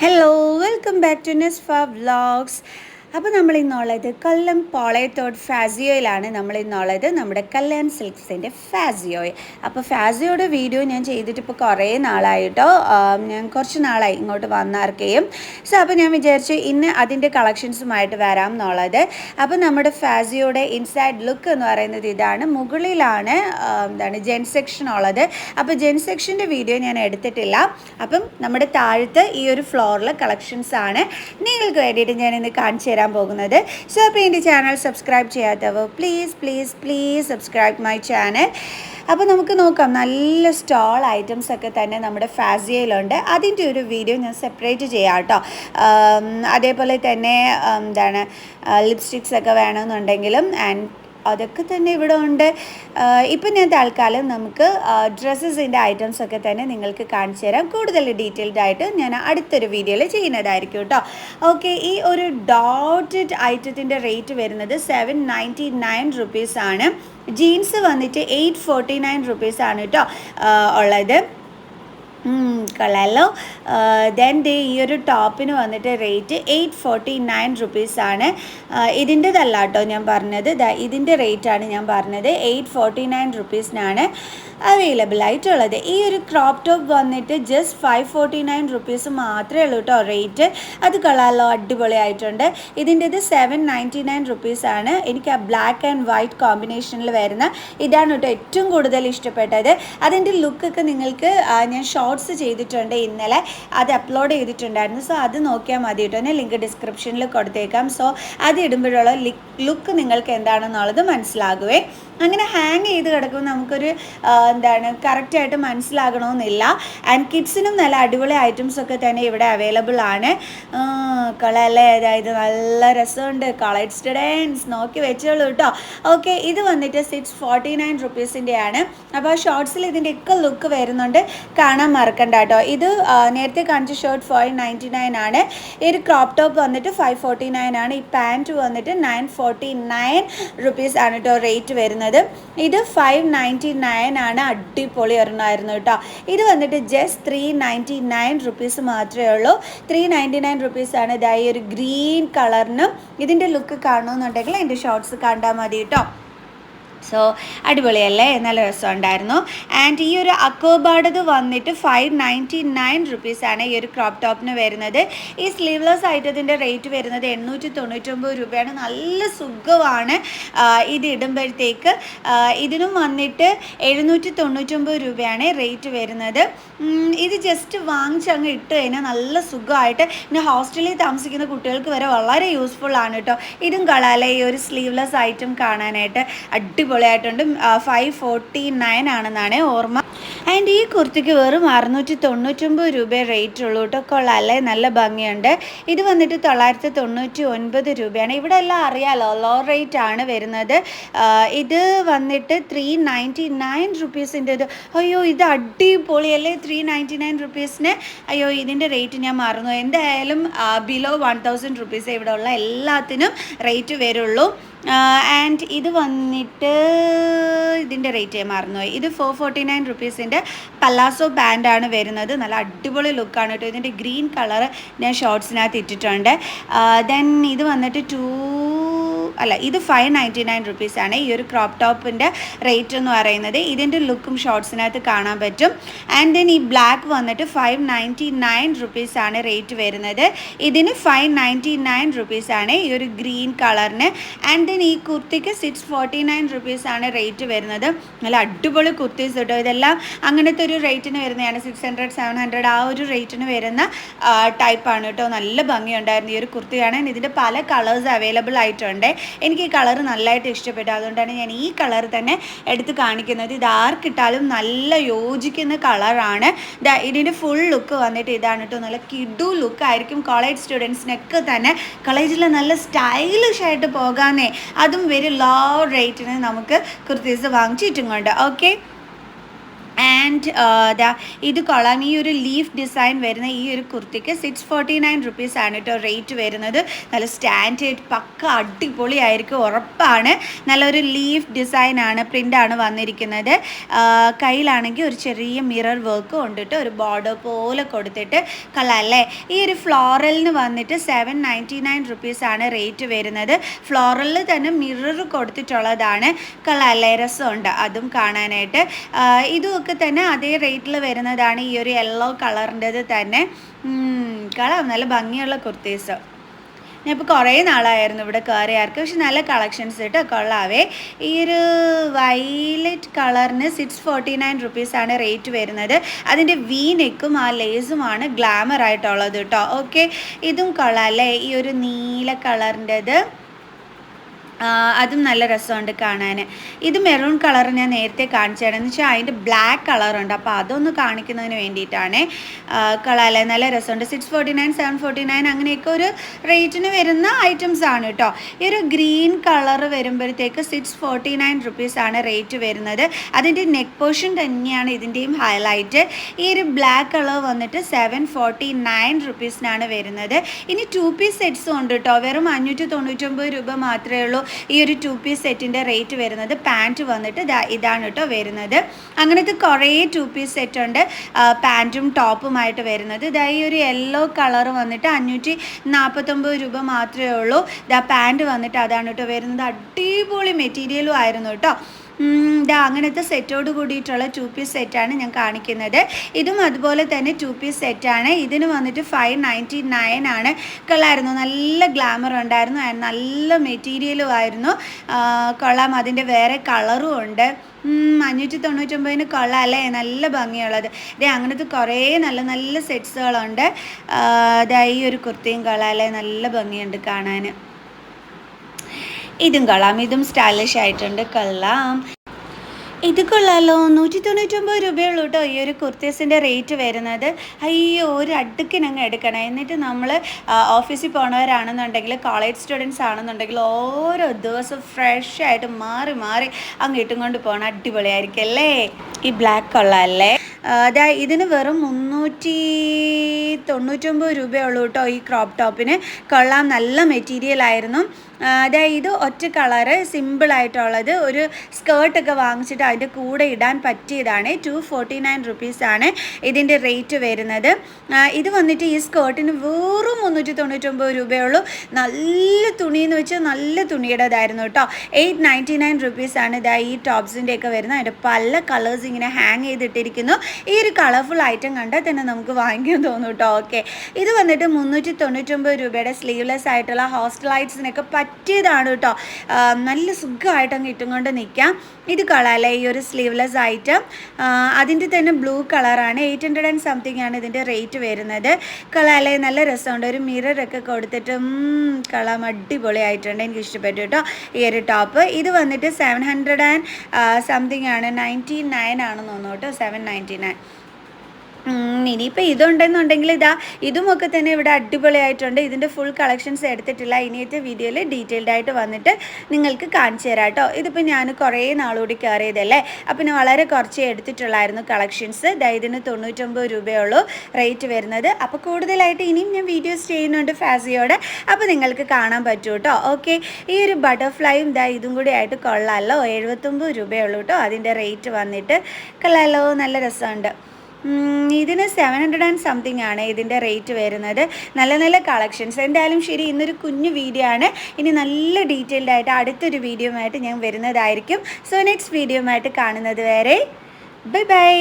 hello welcome back to Nesfa vlogs അപ്പോൾ നമ്മൾ ഇന്നുള്ളത് കൊല്ലം പോളയത്തോട് ഫാസിയോയിലാണ് നമ്മൾ ഇന്നുള്ളത് നമ്മുടെ കല്യാൺ സിൽക്സിന്റെ ഫാസിയോയിൽ അപ്പോൾ ഫാസിയോയുടെ വീഡിയോ ഞാൻ ചെയ്തിട്ട് ഇപ്പോൾ കുറേ നാളായിട്ടോ ഞാൻ കുറച്ച് നാളായി ഇങ്ങോട്ട് വന്നാർക്കെയും. സോ അപ്പോൾ ഞാൻ വിചാരിച്ചു ഇന്ന് അതിന്റെ കളക്ഷൻസുമായിട്ട് വരാം എന്നുള്ളത്. അപ്പോൾ നമ്മുടെ ഫാസിയോയുടെ ഇൻസൈഡ് ലുക്ക് എന്ന് പറയുന്നത് ഇതാണ്. മുകളിലാണ് എന്താണ് ജെൻ സെക്ഷൻ ഉള്ളത്. അപ്പോൾ ജെൻ സെക്ഷന്റെ വീഡിയോ ഞാൻ എടുത്തിട്ടില്ല. അപ്പം നമ്മുടെ താഴത്ത് ഈ ഒരു ഫ്ലോറിൽ കളക്ഷൻസ് ആണ്. നിങ്ങൾക്ക് വേണ്ടിയിട്ട് ഞാൻ ഇന്ന് കാണിച്ചു തരാൻ പോകുന്നത്. സോ അപ്പോൾ എന്റെ ചാനൽ സബ്സ്ക്രൈബ് ചെയ്യാത്തവർ please please please subscribe my channel അപ്പോൾ നമുക്ക് നോക്കാം. നല്ല സ്റ്റോൾ ഐറ്റംസ് ഒക്കെ തന്നെ നമ്മുടെ ഫാസിയയിലുണ്ട്. അതിന്റെ ഒരു വീഡിയോ ഞാൻ സെപ്പറേറ്റ് ചെയ്യാം കേട്ടോ. അതേപോലെ തന്നെ എന്താണ് ലിപ്സ്റ്റിക്സ് ഒക്കെ വേണമെന്നുണ്ടെങ്കിലും ആൻഡ് അതൊക്കെ തന്നെ ഇവിടെ ഉണ്ട്. ഇപ്പം ഞാൻ തൽക്കാലം നമുക്ക് ഡ്രസ്സസിന്റെ ഐറ്റംസ് ഒക്കെ തന്നെ നിങ്ങൾക്ക് കാണിച്ചു തരാം. കൂടുതൽ ഡീറ്റെയിൽഡ് ആയിട്ട് ഞാൻ അടുത്തൊരു വീഡിയോയിൽ ചെയ്യുന്നതായിരിക്കും കേട്ടോ ഓക്കെ ഈ ഒരു ഡോട്ടഡ് ഐറ്റത്തിന്റെ റേറ്റ് വരുന്നത് സെവൻ നയന്റി നയൻ ജീൻസ് വന്നിട്ട് എയ്റ്റ് ഫോർട്ടി നയൻ റുപ്പീസാണ് കേട്ടോ ഉള്ളത്. ഉം, കൊള്ളാലോ. ദെൻ ദേ ഈ ഒരു ടോപ്പിന് വന്നിട്ട് റേറ്റ് എയ്റ്റ് ഫോർട്ടി നയൻ റുപ്പീസാണ് ഇതിന്റെതല്ല കേട്ടോ ഞാൻ പറഞ്ഞത്. ഇതിന്റെ റേറ്റാണ് ഞാൻ പറഞ്ഞത്. എയ്റ്റ് ഫോർട്ടി നയൻ റുപ്പീസിനാണ് അവൈലബിൾ ആയിട്ടുള്ളത്. ഈ ഒരു ക്രോപ്പ് ടോപ്പ് വന്നിട്ട് just five forty nine rupees മാത്രമേ ഉള്ളൂ കേട്ടോ റേറ്റ് അത് കൊള്ളാമല്ലോ അടിപൊളിയായിട്ടുണ്ട്. ഇതിന്റെത് സെവൻ നയന്റി നയൻ റുപ്പീസാണ് എനിക്ക് ആ ബ്ലാക്ക് ആൻഡ് വൈറ്റ് കോമ്പിനേഷനിൽ വരുന്ന ഇതാണ് കേട്ടോ ഏറ്റവും കൂടുതൽ ഇഷ്ടപ്പെട്ടത്. അതിന്റെ ലുക്കൊക്കെ നിങ്ങൾക്ക് ഞാൻ ഞാൻ ഷോർട്സ് ചെയ്തിട്ടുണ്ട് ഇന്നലെ. അത് അപ്ലോഡ് ചെയ്തിട്ടുണ്ടായിരുന്നു. സോ അത് നോക്കിയാൽ മതി കേട്ടോ. ലിങ്ക് ഡിസ്ക്രിപ്ഷനിൽ കൊടുത്തേക്കാം. സോ അത് ഇടുമ്പോഴുള്ള ലുക്ക് നിങ്ങൾക്ക് എന്താണെന്നുള്ളത് മനസ്സിലാകുവേ. അങ്ങനെ ഹാങ് ചെയ്ത് കിടക്കുമ്പോൾ നമുക്കൊരു എന്താണ് കറക്റ്റായിട്ട് മനസ്സിലാകണമെന്നില്ല. ആൻഡ് കിഡ്സിനും നല്ല അടിപൊളി ഐറ്റംസ് ഒക്കെ തന്നെ ഇവിടെ അവൈലബിൾ ആണ്. കളല്ലേ അതായത് നല്ല രസമുണ്ട്. കളേഡ് സ്റ്റുഡൻസ് നോക്കി വെച്ചോളൂ കേട്ടോ. ഓക്കെ ഇത് വന്നിട്ട് സിക്സ് ഫോർട്ടി നയൻ റുപ്പീസിന്റെയാണ് അപ്പോൾ ഷോർട്സിൽ ഇതിന്റെ ഒക്കെ ലുക്ക് വരുന്നുണ്ട്. കാണാൻ മറക്കണ്ട കേട്ടോ ഇത് നേരത്തെ കാണിച്ച ഷർട്ട് ഫൈവ് നയന്റി നയൻ ആണ്. ഈ ഒരു ക്രോപ്പ് ടോപ്പ് വന്നിട്ട് ഫൈവ് ഫോർട്ടി നയൻ ആണ്. ഈ പാന്റ് വന്നിട്ട് നയൻ ഫോർട്ടി നയൻ റുപ്പീസ് ആണ് കേട്ടോ റേറ്റ് വരുന്നത്. ഇത് ഫൈവ് നയന്റി നയൻ ആണ് അടിപൊളി ഒരെണ്ണമായിരുന്നു കേട്ടോ ഇത് വന്നിട്ട് just three ninety nine rupees മാത്രമേ ഉള്ളൂ. ത്രീ നയന്റി നയൻ റുപ്പീസാണ് ആണ് ഈ ഒരു ഗ്രീൻ കളറിനും ഇതിന്റെ ലുക്ക് കാണണമെന്നുണ്ടെങ്കിൽ എന്റെ ഷോർട്സ് കണ്ടാൽ മതി കേട്ടോ സോ അടിപൊളിയല്ലേ? നല്ല രസമുണ്ടായിരുന്നു. ആൻഡ് ഈ ഒരു അക്കോബാർഡത് വന്നിട്ട് ഫൈവ് നയന്റി നയൻ റുപ്പീസാണ് ഈ ഒരു ക്രോപ്പ് ടോപ്പിന് വരുന്നത്. ഈ സ്ലീവ്ലെസ് ഐറ്റത്തിന്റെ റേറ്റ് വരുന്നത് എണ്ണൂറ്റി തൊണ്ണൂറ്റൊമ്പത് രൂപയാണ്. നല്ല സുഖമാണ് ഇത് ഇടുമ്പോഴത്തേക്ക്. ഇതിനും വന്നിട്ട് എഴുന്നൂറ്റി തൊണ്ണൂറ്റൊമ്പത് രൂപയാണ് റേറ്റ് വരുന്നത്. ഇത് ജസ്റ്റ് വാങ്ങിച്ച് അങ്ങ് ഇട്ട് കഴിഞ്ഞാൽ നല്ല സുഖമായിട്ട് പിന്നെ ഹോസ്റ്റലിൽ താമസിക്കുന്ന കുട്ടികൾക്ക് വരെ വളരെ യൂസ്ഫുൾ ആണ് കേട്ടോ ഇതും കളാലേ ഈ ഒരു സ്ലീവ്ലെസ് ഐറ്റം കാണാനായിട്ട്. അടിപൊളിയായിട്ടുണ്ട്. ഫൈവ് ഫോർട്ടി നയൻ ആണെന്നാണ് ഓർമ്മ. ആൻഡ് ഈ കുർത്തിക്ക് വെറും അറുന്നൂറ്റി തൊണ്ണൂറ്റൊമ്പത് രൂപ റേറ്റ് ഉള്ളൂ കേട്ടോ കൊള്ളാല്ലേ നല്ല ഭംഗിയുണ്ട്. ഇത് വന്നിട്ട് തൊള്ളായിരത്തി തൊണ്ണൂറ്റി ഒൻപത് രൂപയാണ്. ഇവിടെ എല്ലാം അറിയാലോ ലോ റേറ്റ് ആണ് വരുന്നത്. ഇത് വന്നിട്ട് ത്രീ നയന്റി നയൻ റുപ്പീസിന്റെ ഇത്. അയ്യോ ഇത് അടിപൊളിയല്ലേ ത്രീ നയന്റി നയൻ റുപ്പീസിന് അയ്യോ ഇതിന്റെ റേറ്റ് ഞാൻ മറന്നു. എന്തായാലും ബിലോ വൺ തൗസൻഡ് റുപ്പീസ് ഇവിടെ ഉള്ള എല്ലാത്തിനും റേറ്റ് വരുള്ളൂ. ആൻഡ് ഇത് വന്നിട്ട് ഇതിന്റെ റേറ്റ് ഞാൻ മറന്നുപോയി. ഇത് ഫോർ ഫോർട്ടി നയൻ റുപ്പീസിന്റെ പല്ലാസോ ബാൻഡാണ് വരുന്നത്. നല്ല അടിപൊളി ലുക്കാണ് കേട്ടോ ഇതിന്റെ ഗ്രീൻ കളർ ഞാൻ ഷോർട്സിനകത്ത് ഇട്ടിട്ടുണ്ട്. ദെൻ ഇത് വന്നിട്ട് ടു അല്ല ഇത് ഫൈവ് നയന്റി നയൻ റുപ്പീസാണ് ഈ ഒരു ക്രോപ്പ് ടോപ്പിന്റെ റേറ്റ് എന്ന് പറയുന്നത്. ഇതിന്റെ ലുക്കും ഷോർട്സിനകത്ത് കാണാൻ പറ്റും. ആൻഡ് ദെൻ ഈ ബ്ലാക്ക് വന്നിട്ട് ഫൈവ് നയന്റി നയൻ റുപ്പീസാണ് റേറ്റ് വരുന്നത്. ഇതിന് ഫൈവ് നയന്റി നയൻ റുപ്പീസാണ് ഈ ഒരു ഗ്രീൻ കളറിന് ആൻഡ് ദെൻ ഈ കുർത്തിക്ക് സിക്സ് ഫോർട്ടി നയൻ റുപ്പീസാണ് റേറ്റ് വരുന്നത്. നല്ല അടിപൊളി കുർത്തീസ് കേട്ടോ. ഇതെല്ലാം അങ്ങനത്തെ ഒരു റേറ്റിന് വരുന്നതാണ്. സിക്സ് ഹൺഡ്രഡ് സെവൻ ഹൺഡ്രഡ് ആ ഒരു റേറ്റിന് വരുന്ന ടൈപ്പാണ് കേട്ടോ. നല്ല ഭംഗിയുണ്ടായിരുന്നു ഈ ഒരു കുർത്തി കാണാൻ ഇതിന്റെ പല കളേഴ്സ് അവൈലബിൾ ആയിട്ടുണ്ട്. എനിക്ക് ഈ കളർ നല്ലതായിട്ട് ഇഷ്ടപ്പെട്ടു. അതുകൊണ്ടാണ് ഞാൻ ഈ കളർ തന്നെ എടുത്ത് കാണിക്കുന്നത്. ഇത് ആർക്കിട്ടാലും നല്ല യോജിക്കുന്ന കളറാണ്. ഇതിന്റെ ഫുൾ ലുക്ക് വന്നിട്ട് ഇതാണ് കേട്ടോ നല്ല കിഡു ലുക്ക് ആയിരിക്കും കോളേജ് സ്റ്റുഡൻസിനൊക്കെ തന്നെ കോളേജിൽ നല്ല സ്റ്റൈലിഷ് ആയിട്ട് പോകാന്നേ. അതും വെരി ലോ റേറ്റിന് നമുക്ക് കുർത്തീസ് വാങ്ങിച്ചിട്ടും കൊണ്ട് ഓക്കെ ആൻഡ് ആൻഡ് ദാ ഇത് കൊള്ളാം. ഈ ഒരു ലീഫ് ഡിസൈൻ വരുന്ന ഈ ഒരു കുർത്തിക്ക് സിക്സ് ഫോർട്ടി നയൻ റുപ്പീസ് ആണ് കേട്ടോ റേറ്റ് വരുന്നത്. നല്ല സ്റ്റാൻഡേർഡ് പക്ക അടിപൊളിയായിരിക്കും ഉറപ്പാണ്. നല്ലൊരു ലീഫ് ഡിസൈൻ ആണ് പ്രിന്റ് ആണ് വന്നിരിക്കുന്നത്. കയ്യിലാണെങ്കിൽ ഒരു ചെറിയ മിറർ വർക്ക് കൊണ്ടിട്ട് ഒരു ബോർഡർ പോലെ കൊടുത്തിട്ട് കള അല്ലേ? ഈ ഒരു ഫ്ലോറലിന് വന്നിട്ട് സെവൻ നയന്റി നയൻ റുപ്പീസാണ് റേറ്റ് വരുന്നത്. ഫ്ലോറലിൽ തന്നെ മിറർ കൊടുത്തിട്ടുള്ളതാണ്. കള അല്ലേ? രസമുണ്ട് അതും കാണാനായിട്ട്. ഇതുമൊക്കെ തന്നെ അതേ റേറ്റിൽ വരുന്നതാണ് ഈ ഒരു യെല്ലോ കളറിന്റെത് തന്നെ. കളർ നല്ല ഭംഗിയുള്ള കുർത്തീസ്. ഞാൻ ഇപ്പോൾ കുറേ നാളായിരുന്നു ഇവിടെ കയറിയാർക്ക് പക്ഷെ നല്ല കളക്ഷൻസ് കേട്ടോ കൊള്ളാവേ. ഈ ഒരു വൈലറ്റ് കളറിന് സിക്സ് ഫോർട്ടി നയൻ റുപ്പീസാണ് റേറ്റ് വരുന്നത്. അതിന്റെ വി നെക്കും ആ ലേസുമാണ് ഗ്ലാമർ ആയിട്ടുള്ളത് കേട്ടോ. ഓക്കെ ഇതും കൊള്ളാം അല്ലേ? ഈ ഒരു നീല കളറിന്റെത്. അതും നല്ല രസമുണ്ട് കാണാൻ ഇത് മെറൂൺ കളർ ഞാൻ നേരത്തെ കാണിച്ചതാണ്. എന്ന് വെച്ചാൽ അതിന്റെ ബ്ലാക്ക് കളറുണ്ട് അപ്പോൾ അതൊന്ന് കാണിക്കുന്നതിന് വേണ്ടിയിട്ടാണ് കളറല്ലേ നല്ല രസമുണ്ട്. Six forty nine seven forty nine അങ്ങനെയൊക്കെ ഒരു റേറ്റിന് വരുന്ന ഐറ്റംസ് ആണ് കേട്ടോ ഈ ഒരു ഗ്രീൻ കളർ വരുമ്പോഴത്തേക്ക് സിക്സ് ഫോർട്ടി നയൻ റുപ്പീസാണ് റേറ്റ് വരുന്നത്. അതിന്റെ നെക്ക് പോർഷൻ തന്നെയാണ് ഇതിന്റെയും ഹൈലൈറ്റ് ഈ ഒരു ബ്ലാക്ക് കളർ വന്നിട്ട് സെവൻ ഫോർട്ടി നയൻ റുപ്പീസിനാണ് വരുന്നത്. ഇനി ടു പീസ് സെറ്റ്സും ഉണ്ട് കേട്ടോ വെറും അഞ്ഞൂറ്റി തൊണ്ണൂറ്റൊമ്പത് രൂപ മാത്രമേ ഉള്ളൂ. ഈ ഒരു ടു പീസ് സെറ്റിന്റെ റേറ്റ് വരുന്നത് പാന്റ് വന്നിട്ട് ഇതാണ് കേട്ടോ വരുന്നത്. അങ്ങനത്തെ കുറേ ടു പീസ് സെറ്റ് ഉണ്ട്. പാന്റും ടോപ്പുമായിട്ട് വരുന്നത്. ഇതാ ഈ ഒരു യെല്ലോ കളർ വന്നിട്ട് അഞ്ഞൂറ്റി നാൽപ്പത്തൊമ്പത് രൂപ മാത്രമേ ഉള്ളൂ. ഇതാ പാന്റ് വന്നിട്ട് അതാണ് കേട്ടോ വരുന്നത്. അടിപൊളി മെറ്റീരിയലും ആയിരുന്നു കേട്ടോ ദാ അങ്ങനത്തെ സെറ്റോട് കൂടിയിട്ടുള്ള ടു പീസ് സെറ്റാണ് ഞാൻ കാണിക്കുന്നത്. ഇതും അതുപോലെ തന്നെ ടു പീസ് സെറ്റാണ് ഇതിന് വന്നിട്ട് ഫൈവ് നയന്റി നയൻ ആണ്. കൊള്ളായിരുന്നു. നല്ല ഗ്ലാമർ ഉണ്ടായിരുന്നു ആൻഡ് നല്ല മെറ്റീരിയലും ആയിരുന്നു. കൊള്ളാം. അതിന്റെ വേറെ കളറും ഉണ്ട്. അഞ്ഞൂറ്റി തൊണ്ണൂറ്റൊമ്പതിന് കൊള്ളാം അല്ലേ? നല്ല ഭംഗിയുള്ളത്. ഇതേ അങ്ങനത്തെ കുറേ നല്ല നല്ല സെറ്റ്സുകളുണ്ട് ദാ ഈ ഒരു കുർത്തിയും കൊള്ളാം അല്ലേ? നല്ല ഭംഗിയുണ്ട് കാണാൻ ഇതും കൊള്ളാം ഇതും സ്റ്റൈലിഷ് ആയിട്ടുണ്ട് കൊള്ളാം. ഇത് കൊള്ളാലോ നൂറ്റി തൊണ്ണൂറ്റൊമ്പത് രൂപയുള്ളൂ കേട്ടോ ഈ ഒരു കുർത്തീസിന്റെ റേറ്റ് വരുന്നത്. അയ്യോ ഒരു അടുക്കിനങ്ങ് എടുക്കണം. എന്നിട്ട് നമ്മൾ ഓഫീസിൽ പോണവരാണെന്നുണ്ടെങ്കിൽ കോളേജ് സ്റ്റുഡൻസ് ആണെന്നുണ്ടെങ്കിൽ ഓരോ ദിവസവും ഫ്രഷ് ആയിട്ട് മാറി മാറി അങ്ങ് ഇട്ടും കൊണ്ട് പോകണം അടിപൊളിയായിരിക്കും അല്ലേ? ഈ ബ്ലാക്ക് കൊള്ളാമല്ലേ അതാ ഇതിന് വെറും മുന്നൂറ്റി തൊണ്ണൂറ്റൊമ്പത് രൂപയുള്ളൂ കേട്ടോ ഈ ക്രോപ്പ് ടോപ്പിന് കൊള്ളാം നല്ല മെറ്റീരിയൽ ആയിരുന്നു. അതായത് ഇത് ഒറ്റ കളറ് സിമ്പിളായിട്ടുള്ളത് ഒരു സ്കേർട്ടൊക്കെ വാങ്ങിച്ചിട്ട് അതിന്റെ കൂടെ ഇടാൻ പറ്റിയതാണ്. ടു ഫോർട്ടി നയൻ റുപ്പീസാണ് ഇതിന്റെ റേറ്റ് വരുന്നത്. ഇത് വന്നിട്ട് ഈ സ്കേർട്ടിന് വെറും മുന്നൂറ്റി തൊണ്ണൂറ്റൊമ്പത് രൂപയുള്ളൂ. നല്ല തുണിയെന്ന് വെച്ചാൽ നല്ല തുണിയുടേതായിരുന്നു കേട്ടോ. എയ്റ്റ് നയന്റി നയൻ റുപ്പീസാണ് ഇതാ ഈ ടോപ്സിന്റെ ഒക്കെ വരുന്നത്. അതിന്റെ പല കളേഴ്സ് ഇങ്ങനെ ഹാങ് ചെയ്തിട്ടിരിക്കുന്നു. ഈ ഒരു കളർഫുൾ ഐറ്റം കണ്ടാൽ തന്നെ നമുക്ക് വാങ്ങിക്കാൻ തോന്നും കേട്ടോ. ഓക്കെ ഇത് വന്നിട്ട് മുന്നൂറ്റി തൊണ്ണൂറ്റൊമ്പത് രൂപയുടെ സ്ലീവ്ലെസ് ആയിട്ടുള്ള ഹോസ്റ്റലൈറ്റ്സിനൊക്കെ പറ്റിയതാണ് കേട്ടോ. നല്ല സുഖമായിട്ട് അങ്ങ് ഇട്ടും കൊണ്ട് നിൽക്കാം ഇത് കളറല്ലേ? ഈ ഒരു സ്ലീവ്ലെസ് ഐറ്റം അതിന്റെ തന്നെ ബ്ലൂ കളറാണ് എയ്റ്റ് ഹൺഡ്രഡ് ആൻഡ് സംതിങ് ആണ് ഇതിന്റെ റേറ്റ് വരുന്നത്. കളറല്ലേ? നല്ല രസമുണ്ട്. ഒരു മിററൊക്കെ കൊടുത്തിട്ട് കളം അടിപൊളിയായിട്ടുണ്ട്. എനിക്ക് ഇഷ്ടപ്പെട്ടു കേട്ടോ. ഈ ഒരു ടോപ്പ് ഇത് വന്നിട്ട് സെവൻ ഹൺഡ്രഡ് ആൻഡ് സംതിങ് ആണ്. നയന്റി നയൻ ആണെന്ന് തോന്നുന്നു കേട്ടോ. സെവൻ നയന്റി നയൻ ഇനിയിപ്പോൾ ഇതുണ്ടെന്നുണ്ടെങ്കിൽ ഇതാ ഇതുമൊക്കെ തന്നെ ഇവിടെ അടിപൊളിയായിട്ടുണ്ട്. ഇതിന്റെ ഫുൾ കളക്ഷൻസ് എടുത്തിട്ടില്ല ഇനിയത്തെ വീഡിയോയിൽ ഡീറ്റെയിൽഡ് ആയിട്ട് വന്നിട്ട് നിങ്ങൾക്ക് കാണിച്ചു തരാം കേട്ടോ. ഇതിപ്പോൾ ഞാൻ കുറേ നാളുകൂടി കയറിയതല്ലേ അപ്പം വളരെ കുറച്ചേ എടുത്തിട്ടുള്ളായിരുന്നു കളക്ഷൻസ് ഇതാ ഇതിന് തൊണ്ണൂറ്റൊമ്പത് രൂപയുള്ളൂ റേറ്റ് വരുന്നത്. അപ്പോൾ കൂടുതലായിട്ട് ഇനിയും ഞാൻ വീഡിയോസ് ചെയ്യുന്നുണ്ട് ഫാസിയോടെ. അപ്പോൾ നിങ്ങൾക്ക് കാണാൻ പറ്റും കേട്ടോ. ഓക്കെ ഈ ഒരു ബട്ടർഫ്ലൈയും ഇതാ ഇതും കൂടി ആയിട്ട് കൊള്ളാമല്ലോ എഴുപത്തൊമ്പത് രൂപയുള്ളൂ കേട്ടോ. അതിന്റെ റേറ്റ് വന്നിട്ട്. കൊള്ളാമല്ലോ നല്ല രസമുണ്ട്. ഇതിന് സെവൻ ഹൺഡ്രഡ് ആൻഡ് സംതിങ് ആണ് ഇതിന്റെ റേറ്റ് വരുന്നത്. നല്ല നല്ല കളക്ഷൻസ് എന്തായാലും ശരി ഇന്നൊരു കുഞ്ഞു വീഡിയോ ആണ്. ഇനി നല്ല ഡീറ്റെയിൽഡ് ആയിട്ട് അടുത്തൊരു വീഡിയോ ആയിട്ട് ഞാൻ വരുന്നതായിരിക്കും. സോ നെക്സ്റ്റ് വീഡിയോ ആയിട്ട് കാണുന്നത് വരെ ബൈ ബൈ